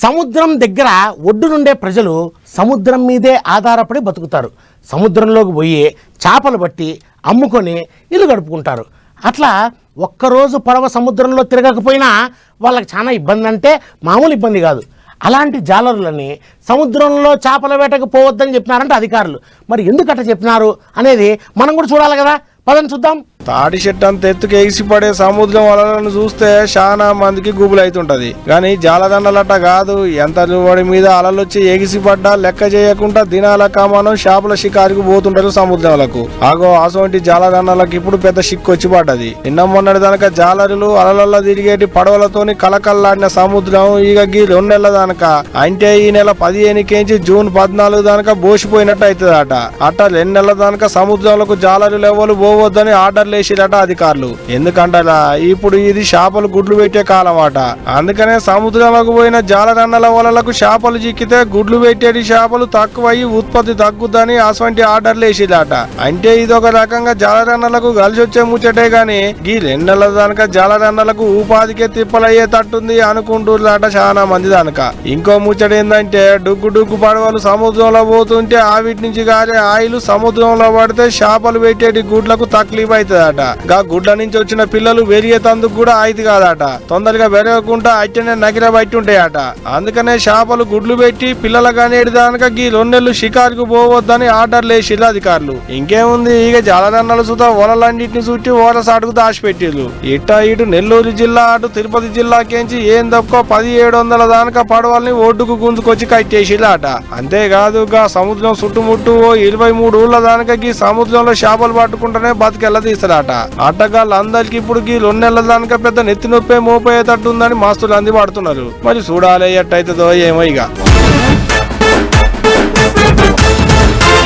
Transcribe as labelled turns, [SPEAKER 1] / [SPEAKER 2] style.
[SPEAKER 1] సముద్రం దగ్గర ఒడ్డునుండే ప్రజలు సముద్రం మీదే ఆధారపడి బతుకుతారు. సముద్రంలోకి పోయి చేపలు పట్టి అమ్ముకొని ఇల్లు గడుపుకుంటారు. అట్లా ఒక్కరోజు పడవ సముద్రంలో తిరగకపోయినా వాళ్ళకి చాలా ఇబ్బంది అంటే మామూలు ఇబ్బంది కాదు. అలాంటి జాలరులని సముద్రంలో చేపల వేటకు పోవద్దని చెప్పినారంటే అధికారులు. మరి ఎందుకు అట్లా చెప్పినారు అనేది మనం కూడా చూడాలి కదా. పదని చూద్దాం.
[SPEAKER 2] తాడి చెట్టు అంత ఎత్తుకు ఎగిసిపడే సముద్రం వలలను చూస్తే చాలా మందికి గుబులైతుంటది. అవుతుంటది కానీ జాలదండలట కాదు. ఎంత వాడి మీద అలలొచ్చి ఎగిసిపడ్డా లెక్క చేయకుండా దినాల కామానం షాపుల షికారికి పోతుంటారు సముద్రాలకు ఆగో అసోంటి జాలదండలకు ఇప్పుడు పెద్ద షిక్కు వచ్చి పడ్డది. నిన్న మొన్నటి దానక జాలరులు అలలల్లో తిరిగేటి పడవలతోని కలకల్లాడిన సముద్రం ఇక గీ రెండు నెలల దానక. అంటే ఈ నెల పదిహేనుకేంచి జూన్ పద్నాలుగు దానక బోసిపోయినట్టు అవుతుందట అట్ట రెండు నెలల దానక సముద్రంలోకి జాలరులు ఎవరు పోవద్దని ఆర్డర్లు వేసిరట అధికారులు ఎందుకంటలా ఇప్పుడు ఇది చేపలు గుడ్లు పెట్టే కాలం అందుకనే సముద్రంలోకి పోయిన జాలదండల వలలకు చేపలు చిక్కితే గుడ్లు పెట్టేటి చేపలు తక్కువయ్యి ఉత్పత్తి తగ్గుద్దని అటువంటి ఆర్డర్లు వేసిరట అంటే ఇది ఒక రకంగా జాలదండలకు కలిసి వచ్చే ముచ్చటే గాని ఈ రెండల దానక జాలదండలకు ఉపాధికే తిప్పలయ్యేటట్టుంది అనుకుంటున్నారట చాలా మంది దానక. ఇంకో ముచ్చట ఏంటంటే డుగ్గు డుగ్గు పడవలు సముద్రంలో పోతుంటే ఆవిటి నుంచి గారే ఆయిల్ సముద్రంలో పడితే చేపలు పెట్టేటి గుడ్లకు తక్లీఫ్ కాదట. గా గుడ్ల నుంచి వచ్చిన పిల్లలు వెరిగేతందుకు కూడా అయితే కాదట. తొందరగా పెరగకుండా అట్టనే నగిర బయట ఉంటాయట అందుకనే చేపలు గుడ్లు పెట్టి పిల్లల కానేటి దానక గీ రెండేళ్ళు షికారుకు పోవద్దని ఆర్డర్లు వేసిర్రు అధికారులు. ఇంకేముంది? ఇక జలదండలు సుతా వలలన్నింటిని చుట్టి ఓర సాటుకు దాచిపెట్టిర్రు. ఇట్ట ఇటు నెల్లూరు జిల్లా అటు తిరుపతి జిల్లాకేంచి ఏం తక్కువ పదిహేడు వందల దానక పడవల్ని ఒడ్డుకు గుంజుకొచ్చి కట్టేసిలాట అంతేకాదు గా సముద్రం చుట్టుముట్టు ఓ ఇరవై మూడు ఊళ్ళ దానక గీ సముద్రంలో చేపలు పట్టుకుంటేనే బతికెళ్ళ ఆటగాళ్ళు అందరికి ఇప్పుడు గీ రెండు నెలల దానిక పెద్ద నెత్తి నొప్పే మోపోయేటట్టుందని మాస్తులు అంది పడుతున్నారు మరి చూడాలి ఎట్టయితుందో ఏమో ఇక